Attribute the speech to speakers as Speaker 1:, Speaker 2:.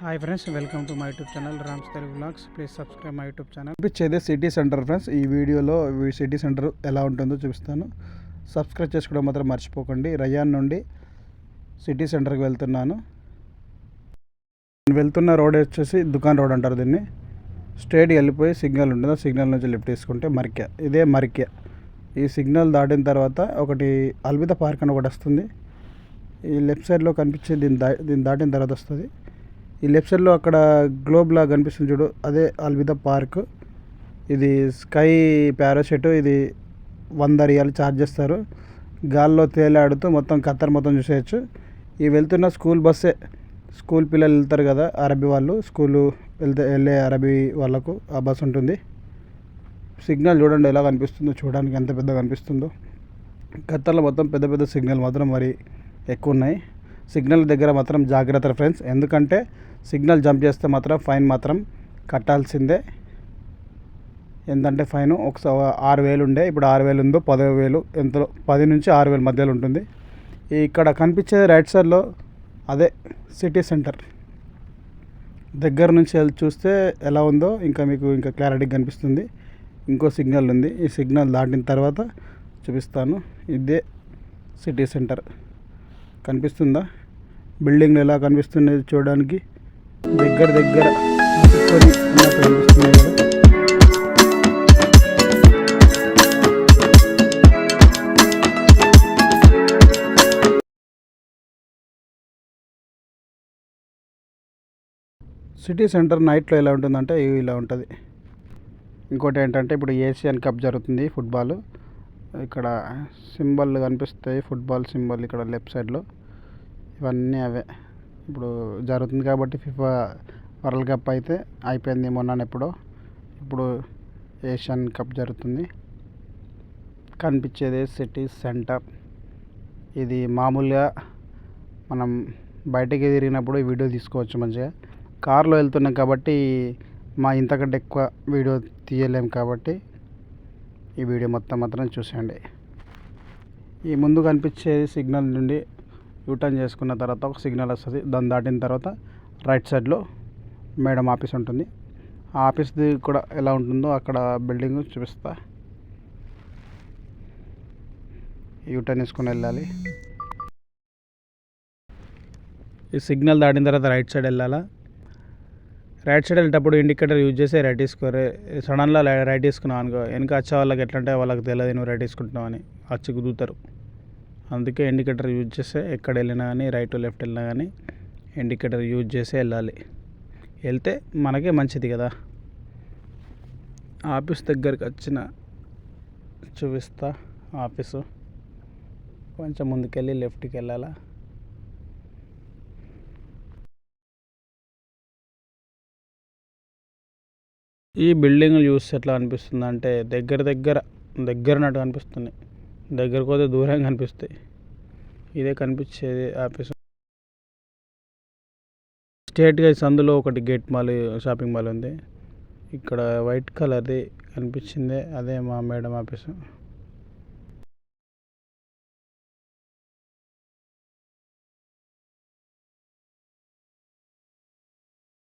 Speaker 1: Hi friends welcome to my YouTube channel Rams Telugu blogs please subscribe my YouTube channel
Speaker 2: చూపించేది city centre friends ఈ వీడియోలో city centre ఎలా ఉంటుందో చూపిస్తాను. Subscribe చేసుకోవడం మాత్రం మర్చిపోకండి. రయాన్ నుండి సిటీ సెంటర్కి వెళ్తున్నాను. నేను వెళ్తున్న రోడ్ వచ్చేసి దుకాన్ రోడ్ అంటారు దీన్ని. స్ట్రైట్ వెళ్ళిపోయి సిగ్నల్ ఉంటుంది. సిగ్నల్ నుంచి లిఫ్ట్ తీసుకుంటే మరిక్య. ఇదే మరిక్య. ఈ సిగ్నల్ దాటిన తర్వాత ఒకటి అల్బిత పార్క్ అని ఒకటి వస్తుంది. ఈ లెఫ్ట్ సైడ్లో కనిపించే దీన్ని దా దీన్ని దాటిన తర్వాత వస్తుంది. ఈ లెఫ్ట్ సైడ్లో అక్కడ గ్లోబ్ కనిపిస్తుంది చూడు. అదే అల్విదా పార్క్. ఇది స్కై ప్యారాషూట్ ఇది వంద రియాలు ఛార్జ్ చేస్తారు. గాల్లో తేలాడుతూ మొత్తం ఖత్తర్ మొత్తం చూసేయచ్చు. ఈ వెళ్తున్న స్కూల్ బస్సే. స్కూల్ పిల్లలు వెళ్తారు కదా అరబీ వాళ్ళు. స్కూలు వెళ్తే వెళ్ళే అరబీ వాళ్ళకు ఆ బస్ ఉంటుంది. సిగ్నల్ చూడండి ఎలా కనిపిస్తుందో. చూడడానికి ఎంత పెద్దగా కనిపిస్తుందో. ఖత్తర్లో మొత్తం పెద్ద పెద్ద సిగ్నల్ మాత్రం మరి ఎక్కువ ఉన్నాయి. సిగ్నల్ దగ్గర మాత్రం జాగ్రత్త ఫ్రెండ్స్. ఎందుకంటే సిగ్నల్ జంప్ చేస్తే మాత్రం ఫైన్ మాత్రం కట్టాల్సిందే. ఏంటంటే ఫైన్ ఒకసారి ఆరు వేలు ఉండే ఇప్పుడు ఆరు వేలు ఉందో పదవి వేలు ఎంతలో పది నుంచి ఆరు వేల మధ్యలో ఉంటుంది. ఇక్కడ కనిపించే రైట్ సైడ్లో అదే సిటీ సెంటర్. దగ్గర నుంచి వెళ్ళి చూస్తే ఎలా ఉందో ఇంకా మీకు ఇంకా క్లారిటీగా కనిపిస్తుంది. ఇంకో సిగ్నల్ ఉంది. ఈ సిగ్నల్ దాటిన తర్వాత చూపిస్తాను. ఇదే సిటీ సెంటర్. కనిపిస్తుందా? బిల్డింగ్లు ఎలా కనిపిస్తున్నాయి చూడడానికి దగ్గర దగ్గర కనిపిస్తున్నాయి కదా. సిటీ సెంటర్ నైట్లో ఎలా ఉంటుందంటే ఇలా ఉంటుంది. ఇంకోటి ఏంటంటే ఇప్పుడు ఏషియన్ కప్ జరుగుతుంది ఫుట్బాల్. ఇక్కడ సింబల్ కనిపిస్తాయి ఫుట్బాల్ సింబల్ ఇక్కడ లెఫ్ట్ సైడ్లో. ఇవన్నీ అవే. ఇప్పుడు జరుగుతుంది కాబట్టి ఫిఫా వరల్డ్ కప్ అయితే అయిపోయింది మొన్న ఎప్పుడో. ఇప్పుడు ఏషియన్ కప్ జరుగుతుంది. కనిపించేది సిటీ సెంటర్. ఇది మామూలుగా మనం బయటికి తిరిగినప్పుడు వీడియో తీసుకోవచ్చు మంచిగా. కార్లో వెళ్తున్నాం కాబట్టి మా ఇంతకంటే ఎక్కువ వీడియో తీయలేం కాబట్టి ఈ వీడియో మొత్తం మాత్రం చూసేయండి. ఈ ముందు కనిపించే సిగ్నల్ నుండి యూటర్న్ చేసుకున్న తర్వాత ఒక సిగ్నల్ వస్తుంది. దాన్ని దాటిన తర్వాత రైట్ సైడ్లో మేడం ఆఫీస్ ఉంటుంది. ఆ ఆఫీస్ది కూడా ఎలా ఉంటుందో అక్కడ బిల్డింగ్ చూపిస్తా. యూటర్న్ వేసుకుని వెళ్ళాలి. ఈ సిగ్నల్ దాటిన తర్వాత రైట్ సైడ్ వెళ్ళాలా? రైట్ సైడ్ వెళ్ళేటప్పుడు ఇండికేటర్ యూజ్ చేసి రైట్ తీసుకోరు సడన్లో రైట్ తీసుకున్నావు అనుకో వెనక వచ్చే వాళ్ళకి ఎట్లా అంటే వాళ్ళకి తెలియదు నువ్వు రైట్ తీసుకుంటున్నావు అని. వచ్చి కుదురుతారు. అందుకే ఇండికేటర్ యూజ్ చేస్తే ఎక్కడ వెళ్ళినా కానీ రైట్ లెఫ్ట్ వెళ్ళినా కానీ ఇండికేటర్ యూజ్ చేసి వెళ్ళాలి. వెళ్తే మనకే మంచిది కదా. ఆఫీస్ దగ్గరికి వచ్చిన చూపిస్తా ఆఫీసు. కొంచెం ముందుకెళ్ళి లెఫ్ట్కి వెళ్ళాలా? ఈ బిల్డింగ్ చూస్తే ఎట్లా అనిపిస్తుంది అంటే దగ్గర దగ్గర దగ్గరనట్టు అనిపిస్తుంది దగ్గరకు పోతే దూరంగా కనిపిస్తాయి. ఇదే కనిపించేది ఆఫీస్. స్టేట్గా సందులో ఒకటి గేట్ మాల్ షాపింగ్ మాల్ ఉంది. ఇక్కడ వైట్ కలర్ది కనిపించింది. అదే మా మేడం ఆఫీసు.